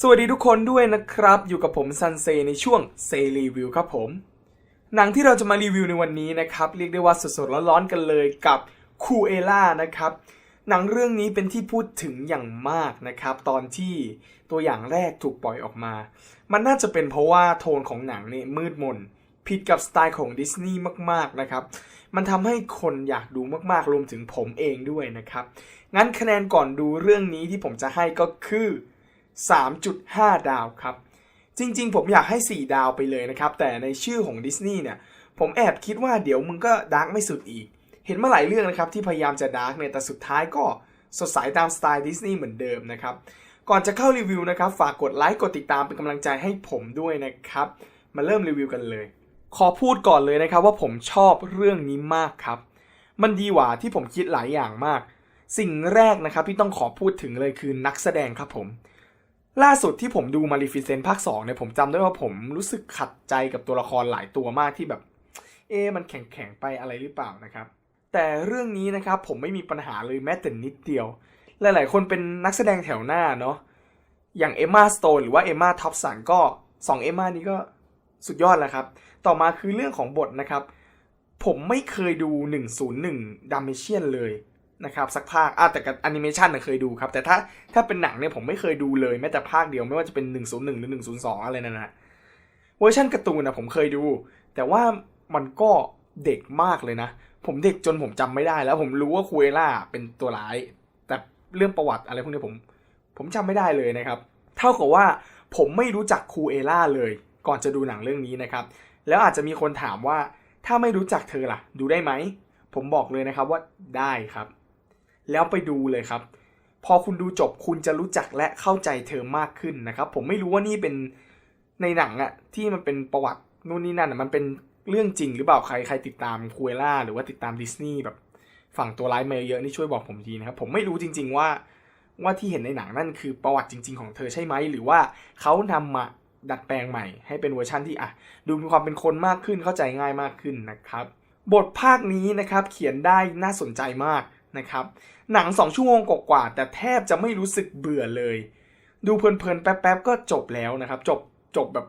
สวัสดีทุกคนด้วยนะครับ อยู่กับผมซันเซในช่วงเซรีวิวครับผม หนังที่เราจะมารีวิวในวันนี้นะครับ เรียกได้ว่าสดๆร้อนๆกันเลยกับคูเอล่านะครับ หนังเรื่องนี้เป็นที่พูดถึงอย่างมากนะครับ ตอนที่ตัวอย่างแรกถูกปล่อยออกมา มันน่าจะเป็นเพราะว่าโทนของหนังเนี่ยมืดมนผิดกับสไตล์ของดิสนีย์มาก ๆ นะครับ มันทำให้คนอยากดูมาก ๆ รวมถึงผมเองด้วยนะครับ งั้นคะแนนก่อนดูเรื่องนี้ที่ผมจะให้ก็คือ 3.5 ดาวครับ จริงๆ ผมอยากให้ 4 ดาวไปเลยนะครับ แต่ในชื่อของดิสนีย์เนี่ย ผมแอบคิดว่าเดี๋ยวมึงก็ดาร์กไม่สุดอีก เห็นมาหลายเรื่องนะครับที่พยายามจะดาร์กเนี่ย แต่สุดท้ายก็สดใสตามสไตล์ดิสนีย์เหมือนเดิมนะครับ ก่อนจะเข้ารีวิวนะครับ ฝากกดไลค์ กดติดตามเป็นกำลังใจให้ผมด้วยนะครับ มาเริ่มรีวิวกันเลย ขอพูดก่อนเลยนะครับว่าผมชอบเรื่องนี้มากครับ มันดีกว่าที่ผมคิดหลายอย่างมาก สิ่งแรกนะครับที่ต้องขอพูดถึงเลยคือนักแสดงครับผม ล่าสุดที่ผมดูมาริฟิเซนภาค2เนี่ยผมจำได้ว่าผมรู้สึกขัดใจกับตัวละครหลายตัวมากที่แบบ เอ๊มันแข็งๆไปอะไรหรือเปล่านะครับ แต่เรื่องนี้นะครับผมไม่มีปัญหาเลยแม้แต่นิดเดียว หลายๆ คนเป็นนักแสดงแถวหน้าเนาะอย่างเอมมาสโตนหรือว่าเอมมาท็อปสันก็2เอมมานี้ก็สุดยอดแล้วครับ ต่อมาคือเรื่องของบทนะครับ ผมไม่เคยดู 101ดัมเมเชียนเลย นะครับสักภาคอะแต่กับแอนิเมชันน่ะเคยดูครับ แต่ถ้าถ้าเป็นหนังเนี่ยผมไม่เคยดูเลยแม้แต่ภาคเดียวไม่ว่าจะเป็น 101 หรือ 102 อะไรนั่นนะเวอร์ชันการ์ตูนนะผมเคยดู แต่ว่ามันก็เด็กมากเลยนะ ผมเด็กจนผมจำไม่ได้ แล้วผมรู้ว่าคูเอล่าเป็นตัวร้าย แต่เรื่องประวัติอะไรพวกนี้ผม ผมจำไม่ได้เลยนะครับ เท่ากับว่าผมไม่รู้จักคูเอล่าเลย ก่อนจะดูหนังเรื่องนี้นะครับ แล้วอาจจะมีคนถามว่าถ้าไม่รู้จักเธอล่ะ ดูได้ไหม ผมบอกเลยนะครับว่าได้ครับ แล้วไปดูเลยครับ พอคุณดูจบคุณจะรู้จักและเข้าใจเธอมากขึ้นนะครับ ผมไม่รู้ว่านี่เป็นในหนังอะที่มันเป็นประวัตินู่นนี่นั่นอมันเป็นเรื่องจริงหรือเปล่าใครใครติดตามคูเอล่าหรือว่าติดตามดิสนีย์แบบฝั่งตัวร้ายมาเยอะนี่ช่วยบอกผมทีนะครับ ผมไม่รู้จริง ๆว่าว่าที่เห็นในหนังนั่นคือประวัติจริง ๆ ของเธอใช่ไหมหรือว่าเขานำมาดัดแปลงใหม่ ให้เป็นเวอร์ชั่นที่อะดูมีความเป็นคนมากขึ้นเข้าใจง่ายมากขึ้นนะครับ บทภาคนี้นะครับเขียนได้น่าสนใจมาก นะครับ หนัง 2 ชั่วโมงกว่าแต่แทบจะไม่รู้สึกเบื่อเลย ดูเพลินๆแป๊บๆก็จบแล้วนะครับ จบจบแบบ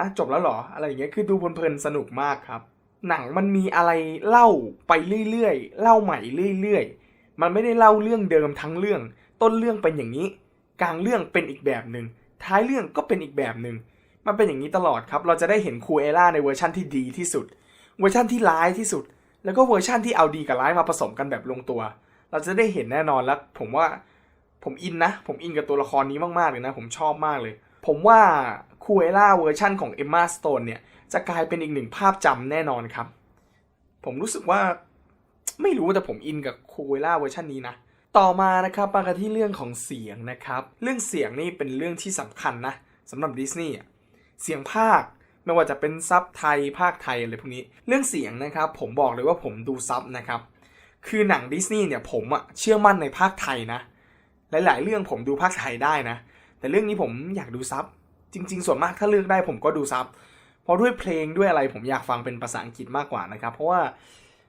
อะจบแล้วหรอ อะไรอย่างเงี้ยคือดูเพลินๆสนุกมากครับ หนังมันมีอะไรเล่าไปเรื่อยๆเล่าใหม่เรื่อยๆ มันไม่ได้เล่าเรื่องเดิมทั้งเรื่อง ต้นเรื่องเป็นอย่างนี้ กลางเรื่องเป็นอีกแบบหนึ่งท้ายเรื่องก็เป็นอีกแบบหนึ่งมันเป็นอย่างนี้ตลอดครับ เราจะได้เห็นคูเอล่าในเวอร์ชั่นที่ดีที่สุด เวอร์ชั่นที่ร้ายที่สุด แล้วก็เวอร์ชั่นที่เอาดีกับร้ายมาผสมกันแบบลงตัว เราจะได้เห็นแน่นอนแล้ว ผมว่าผมอินนะ ผมอินกับตัวละครนี้มากๆเลยนะ ผมชอบมากเลย ผมว่าคูเอล่าเวอร์ชั่นของเอมมาสโตนเนี่ย จะกลายเป็นอีกหนึ่งภาพจำแน่นอนครับ ผมรู้สึกว่าไม่รู้แต่ผมอินกับคูเอล่าเวอร์ชันนี้นะ ต่อมานะครับมากันที่เรื่องของเสียงนะครับ เรื่องเสียงนี่เป็นเรื่องที่สำคัญนะสำหรับดิสนีย์เสียงภาคไม่ว่าจะเป็นซับไทยภาคไทยอะไรพวกนี้ เรื่องเสียงนะครับ ผมบอกเลยว่าผมดูซับนะครับ คือหนังดิสนีย์เนี่ยผมอะเชื่อมั่นในภาคไทยนะ หลาย ๆ เรื่องผมดูภาคไทยได้นะ แต่เรื่องนี้ผมอยากดูซับจริง ๆ ส่วนมากถ้าเลือกได้ผมก็ดูซับเพราะด้วยเพลงด้วยอะไรผมอยากฟังเป็นภาษาอังกฤษมากกว่านะครับ เพราะว่า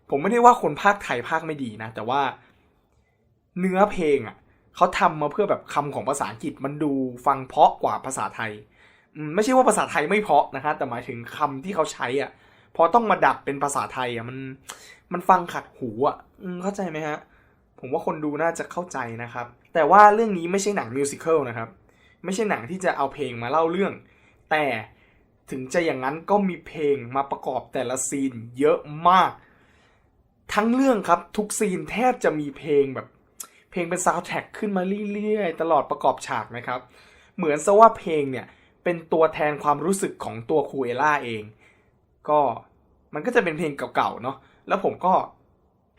ผมไม่ได้ว่าคนภาคไทยภาคไม่ดีนะ แต่ว่าเนื้อเพลงอะเขาทำมาเพื่อแบบคำของภาษาอังกฤษมันดูฟังเพาะกว่าภาษาไทยไม่ใช่ว่าภาษาไทยไม่เพาะนะครับแต่หมายถึงคำที่เขาใช้อะ พอต้องมาดัดเป็นภาษาไทยอะมันมันฟังขัดหูอะเข้าใจไหมฮะ ผมว่าคนดูน่าจะเข้าใจนะครับ แต่ว่าเรื่องนี้ไม่ใช่หนังมิวสิควลนะครับ ไม่ใช่หนังที่จะเอาเพลงมาเล่าเรื่อง แต่ถึงจะอย่างนั้นก็มีเพลงมาประกอบแต่ละซีนเยอะมาก ทั้งเรื่องครับทุกซีนแทบจะมีเพลงแบบ เพลงเป็นซาวด์แท็กขึ้นมาเรื่อยๆ ตลอดประกอบฉากนะครับ เหมือนซะว่าเพลงเนี่ยเป็นตัวแทนความรู้สึกของตัวคูเอล่าเอง ก็ มันก็จะเป็นเพลงเก่าๆเนาะแล้วผมก็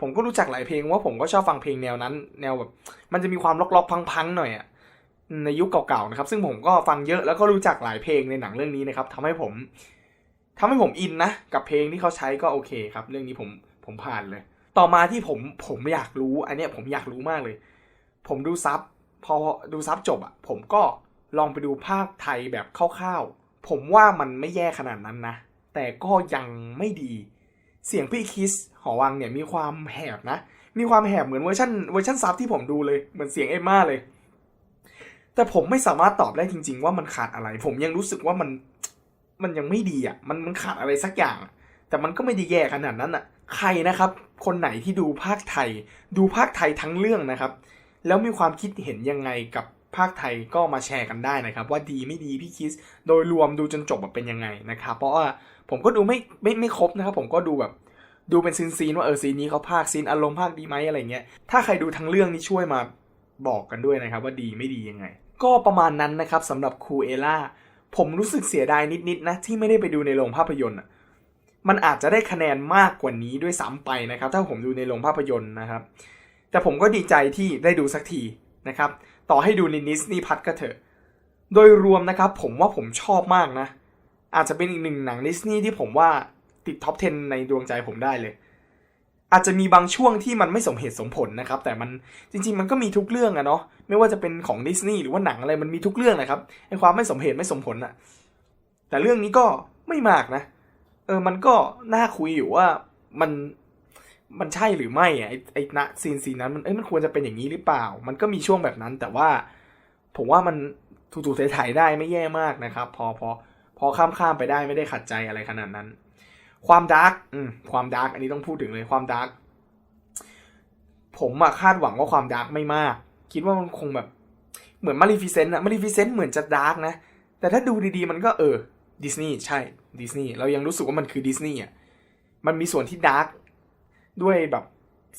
ผมก็รู้จักหลายเพลงว่าผมก็ชอบฟังเพลงแนวนั้น แนวแบบ มันจะมีความล็อกๆพังๆหน่อยอะในยุคเก่าๆนะครับ ซึ่งผมก็ฟังเยอะแล้วก็รู้จักหลายเพลงในหนังเรื่องนี้นะครับทำให้ผมทำให้ผมอินนะกับเพลงที่เขาใช้ก็โอเคครับ เรื่องนี้ผมผมผ่านเลย ต่อมาที่ผมผมอยากรู้ อันเนี้ยผมอยากรู้มากเลย ผมดูซับพอดูซับจบอะผมก็ลองไปดูภาคไทยแบบคร่าวๆผมว่ามันไม่แย่ขนาดนั้นนะ แต่ก็ยังไม่ดี เสียงพี่คิสหอวังเนี่ยมีความแหบนะ มีความแหบเหมือนเวอร์ชันเวอร์ชันซับที่ผมดูเลย เหมือนเสียงเอมมาเลย แต่ผมไม่สามารถตอบได้จริง ๆ ว่ามันขาดอะไร ผมยังรู้สึกว่ามันมันยังไม่ดีอะ มันมันขาดอะไรสักอย่าง แต่มันก็ไม่ได้แย่ขนาดนั้นอะ ใครนะครับ คนไหนที่ดูภาคไทย ดูภาคไทยทั้งเรื่องนะครับ แล้วมีความคิดเห็นยังไงกับภาคไทยก็มาแชร์กันได้นะครับ ว่าดีไม่ดีพี่คิส โดยรวมดูจนจบแบบเป็นยังไงนะครับ เพราะว่า ผมก็ดูไม่ไม่ไม่ครบนะครับ ผมก็ดูแบบ ดูเป็นซีนซีนๆว่าเออซีนนี้เขาภาคซีนอารมณ์ภาคดีไหมอะไรเงี้ยถ้าใครดูทั้งเรื่องนี่ช่วยมาบอกกันด้วยนะครับ ว่าดีไม่ดียังไง ก็ประมาณนั้นนะครับสำหรับครูเอล่าผมรู้สึกเสียดายนิดๆนะที่ไม่ได้ไปดูในโรงภาพยนตร์อะมันอาจจะได้คะแนนมากกว่านี้ด้วยซ้ำไปนะครับ ถ้าผมดูในโรงภาพยนตร์นะครับ แต่ผมก็ดีใจที่ได้ดูสักทีนะครับ ต่อให้ดูในนิสนีย์พัทก็เถอะ โดยรวมนะครับผมว่าผมชอบมากนะ อาจจะเป็นอีกหนึ่งหนังดิสนีย์ที่ผมว่าติดท็อป 10 ในดวงใจผมได้เลย อาจจะมีบางช่วงที่มันไม่สมเหตุสมผลนะครับ แต่มันจริง ๆ มันก็มีทุกเรื่องอะเนาะไม่ว่าจะเป็นของดิสนีย์หรือว่าหนังอะไรมันมีทุกเรื่องนะครับไอความไม่สมเหตุไม่สมผลอะแต่เรื่องนี้ก็ไม่มากนะ เออมันก็น่าคุยอยู่ว่ามันมันใช่หรือไม่ไอไอณซีนซีนนั้นมันเอ้ยมันควรจะเป็นอย่างนี้หรือเปล่า มันก็มีช่วงแบบนั้น แต่ว่าผมว่ามันถูๆไถ่ๆได้ไม่แย่มากนะครับ พอพอ พอข้ามข้ามไปได้ไม่ได้ขัดใจอะไรขนาดนั้น ความดาร์กอืมความดาร์กอันนี้ต้องพูดถึงเลยความดาร์กผมอะคาดหวังว่าความดาร์กไม่มาก คิดว่ามันคงแบบ เหมือนมาริฟิเซนต์อะมาริฟิเซนต์เหมือนจะดาร์กนะ แต่ถ้าดูดีๆมันก็เออดิสนีย์ใช่ดิสนีย์เรายังรู้สึกว่ามันคือดิสนีย์อะมันมีส่วนที่ดาร์กด้วยแบบ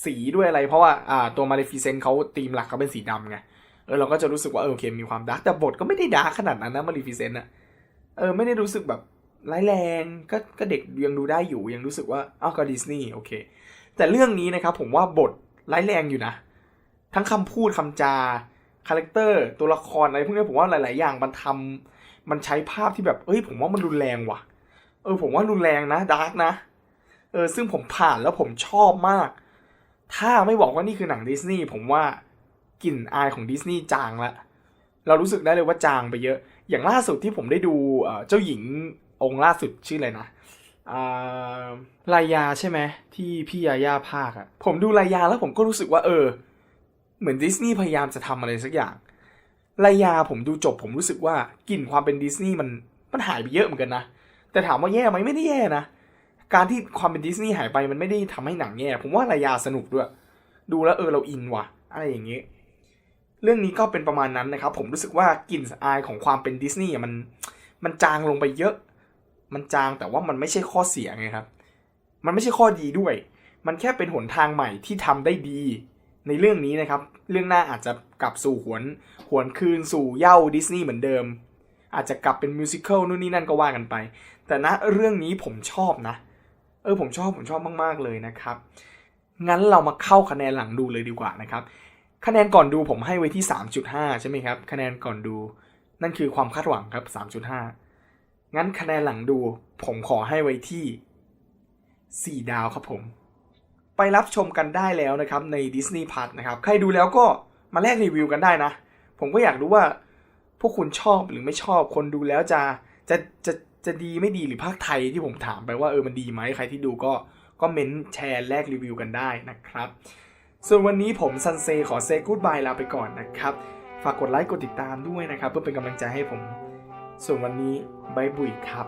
สีด้วยอะไร เพราะว่าอ่าตัวมาริฟิเซนต์เขาธีมหลักเขาเป็นสีดำไงเออเราก็จะรู้สึกว่าเออโอเคมีความดาร์กแต่บทก็ไม่ได้ดาร์กขนาดนั้นนะมาริฟิเซนต์อะ เออไม่ได้รู้สึกแบบร้ายแรงก็ก็เด็กยังดูได้อยู่ยังรู้สึกว่าอ้าวก็ดิสนีย์โอเค แต่เรื่องนี้นะครับผมว่าบทร้ายแรงอยู่นะ ทั้งคำพูดคำจาคาแรคเตอร์ตัวละครอะไรพวกนี้ผมว่าหลาย ๆ อย่างมันทำมันใช้ภาพที่แบบเอ้ยผมว่ามันรุนแรงว่ะ เออผมว่ารุนแรงนะดาร์กนะเออซึ่งผมผ่านแล้วผมชอบมาก ถ้าไม่บอกว่านี่คือหนังดิสนีย์ผมว่ากลิ่นอายของดิสนีย์จางละเรารู้สึกได้เลยว่าจางไปเยอะ อย่างล่าสุดที่ผมได้ดูเจ้าหญิงองค์ล่าสุดชื่ออะไรนะลายาใช่ไหมที่พี่ยาย่าภาคอะผมดูลายาแล้วผมก็รู้สึกว่าเออ เหมือนดิสนีย์พยายามจะทำอะไรสักอย่างลายาผมดูจบผมรู้สึกว่ากลิ่นความเป็นดิสนีย์มันมันหายไปเยอะเหมือนกันนะแต่ถามว่าแย่ไหมไม่ได้แย่นะการที่ความเป็นดิสนีย์หายไปมันไม่ได้ทำให้หนังแย่ ผมว่าลายาสนุกด้วย ดูแล้วเออเราอินว่ะอะไรอย่างเงี้ย เรื่องนี้ก็เป็นประมาณนั้นนะครับ ผมรู้สึกว่ากลิ่นอายของความเป็นดิสนีย์มันมันจางลงไปเยอะ มันจางแต่ว่ามันไม่ใช่ข้อเสียไงครับ มันไม่ใช่ข้อดีด้วย มันแค่เป็นหนทางใหม่ที่ทำได้ดี ในเรื่องนี้นะครับ เรื่องหน้าอาจจะกลับสู่หวน หวนคืนสู่เย้าดิสนีย์เหมือนเดิม อาจจะกลับเป็นมิวสิควลนู่นนี่นั่นก็ว่ากันไป แต่ณเรื่องนี้ผมชอบนะ เออผมชอบผมชอบมาก ๆเลยนะครับ งั้นเรามาเข้าคะแนนหลังดูเลยดีกว่านะครับ คะแนนก่อนดูผมให้ไว้ที่ 3.5 ใช่ไหมครับ คะแนนก่อนดู นั่นคือความคาดหวังครับ 3.5 งั้นคะแนนหลังดู ผมขอให้ไว้ที่ 4 ดาวครับผม ไปรับชมกันได้แล้วนะครับใน Disney Plus นะครับ ใครดูแล้วก็มาแลกรีวิวกันได้นะ ผมก็อยากรู้ว่า พวกคุณชอบหรือไม่ชอบ คนดูแล้วจะจะจะจะดีไม่ดีหรือภาคไทยที่ผมถามไปว่าเออมันดีไหมใครที่ดูก็ก็เม้นแชร์แลกรีวิวกันได้นะครับ ส่วนวันนี้ผมซันเซขอเซกูดบายลาไปก่อนนะครับ ฝากกดไลค์กดติดตามด้วยนะครับ เพื่อเป็นกำลังใจให้ผม ส่วนวันนี้บายบุยครับ